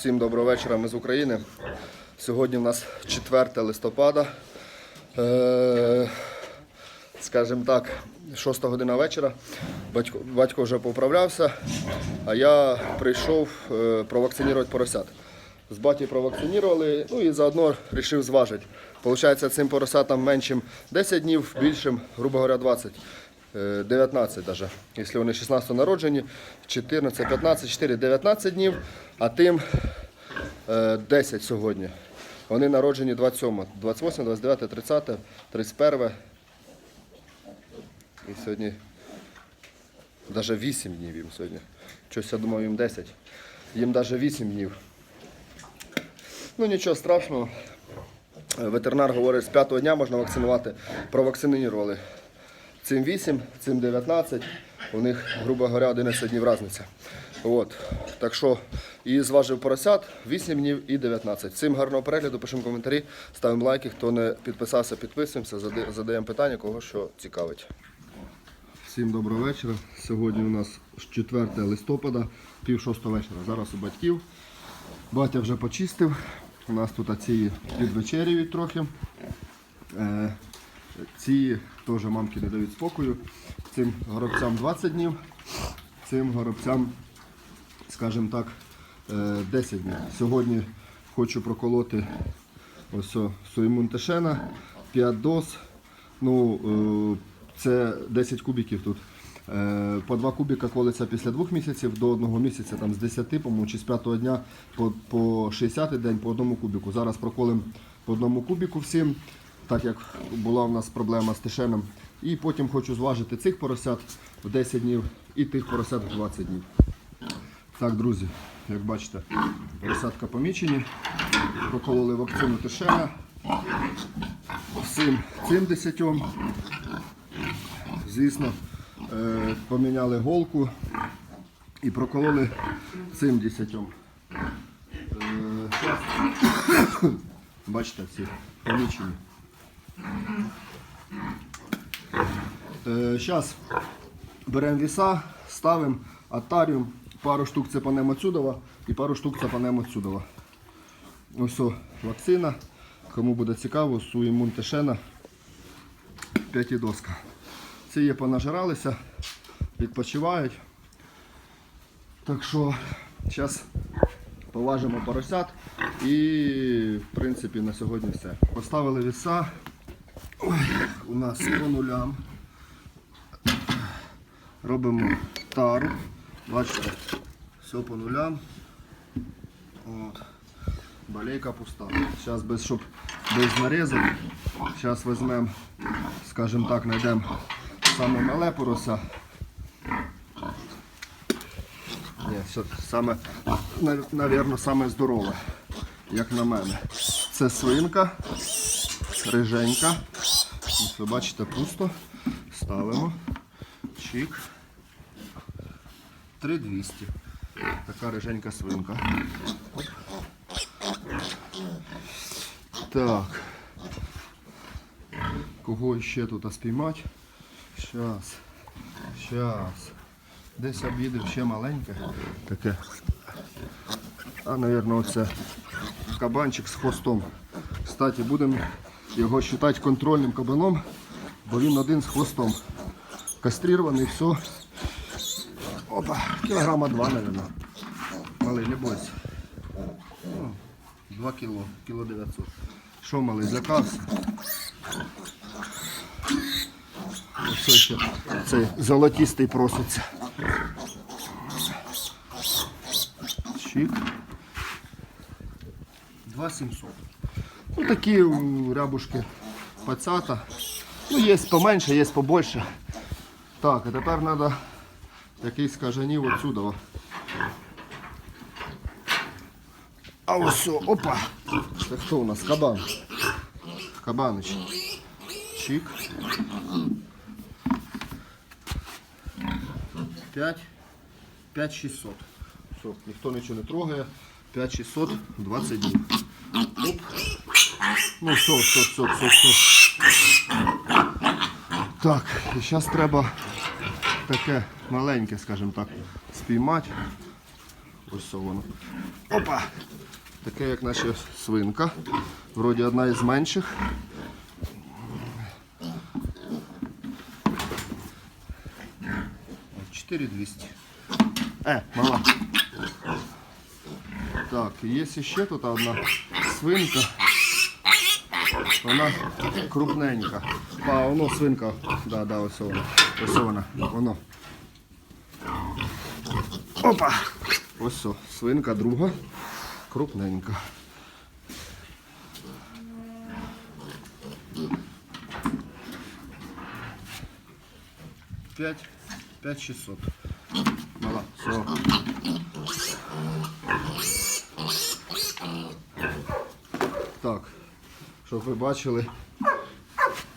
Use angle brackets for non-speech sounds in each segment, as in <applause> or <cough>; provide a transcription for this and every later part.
Всім доброго вечора, ми з України. Сьогодні у нас 4 листопада. Е, скажімо так, 6 година вечора. Батько, батько вже поправлявся, а я прийшов е, провакцинувати поросят. З батьком провакцинували, ну і заодно вирішив зважити. Получається, цим поросятам меншим 10 днів, більшим, грубо говоря, 20. Е, 19 даже. Якщо вони 16 народжені, 14, 15, 4, 19 днів, а тим е, 10 сьогодні. Вони народжені 27, 28, 29, 30, 31. І сьогодні навіть 8 днів їм сьогодні. Щось я думав їм 10. Їм навіть 8 днів. Ну нічого страшного. Е, Ветеринар говорить, з п'ятого дня можна вакцинувати. Провакцинували. Цим 8, цим 19. У них, грубо говоря, 11 днів різниця. От. Так що і зважив поросят 8 днів і 19. Цим гарного перегляду, пишемо коментарі, ставимо лайки. Хто не підписався, підписуємося, задаємо питання, кого що цікавить. Всім доброго вечора. Сьогодні у нас 4 листопада, пів шостого вечора. Зараз у батьків. Батя вже почистив. У нас тут ці підвечерюють трохи. Е, ці теж мамки не дають спокою. Цим горобцям 20 днів, цим горобцям, скажімо так, е, 10 днів. Сьогодні хочу проколоти ось Суймун Тешена, 5 доз. Ну, е, це 10 кубиків тут. Е, По 2 кубика колиться після 2 місяців до 1 місяця, там з 10, по-моєму, чи з 5 дня по, по 60 день по одному кубику. Зараз проколимо по одному кубику всім, так як була у нас проблема з тишеном. І потім хочу зважити цих поросят в 10 днів і тих поросят в 20 днів. Так, друзі, як бачите, поросятка помічені. Прокололи вакцину тишена. Всім цим десятьом. Звісно, е, поміняли голку і прокололи цим десятьом. Е, <coughs> Бачите, всі помічені. Зараз беремо віса, ставимо атаріум, пару штук цепанемо отсюдова і пару штук цепанемо отсюдова. Ось вакцина. Кому буде цікаво, суємун тешена. П'ятидоска. Ці є понажиралися, відпочивають. Так що зараз поважимо поросят і в принципі на сьогодні все. Поставили віса. Ой, у нас по нулям. Робимо тару. Бачите, все по нулям. От. Балейка пуста. Зараз без, щоб без нарізок. Зараз візьмемо, скажімо так, знайдемо саме мале порося. Ні, все, саме, нав- навірно, саме здорове, як на мене. Це свинка, риженька. Ось ви бачите, пусто. Ставимо. Чик. 3200. Така риженька свинка. Так. Кого ще тут спіймати? Щас. Щас. Десь об'їде ще маленьке. Таке. А, мабуть, оце кабанчик з хвостом. Кстати, будемо його вважати контрольним кабаном, бо він один з хвостом. Кастрирований, все. Опа, кілограма два, мабуть. Малий, не бойся. Два кіло, кіло 900. Що малий, злякався? Ось ще цей золотистий проситься. Чик. 2700. Ну такі рябушки пацата. Ну, є поменше, є побольше. Так, а тепер треба якийсь кажанів отсюда. А ось, опа! Це хто у нас? Кабан. Кабанич. Чик. 5. 5600. Все, ніхто нічого не трогає. 5600, 20 днів. Оп. Ну все, все, все, все, все. Так, і зараз треба таке маленьке, скажімо так, спіймати. Ось воно. Опа! Таке, як наша свинка. Вроді одна із менших. От 4200. Е, мала. Так, є ще тут одна свинка. Вона крупненька. А, воно свинка. Да, да, ось вона. Ось вона. Воно. Опа! Ось о, свинка друга. Крупненька. П'ять, п'ять шістсот. Мала, все. Так, щоб ви бачили,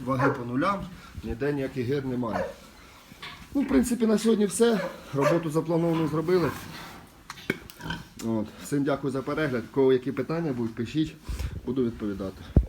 ваги по нулям, ніде ніяких гір немає. Ну, в принципі, на сьогодні все. Роботу заплановану зробили. От. Всім дякую за перегляд. Кого які питання будуть, пишіть, буду відповідати.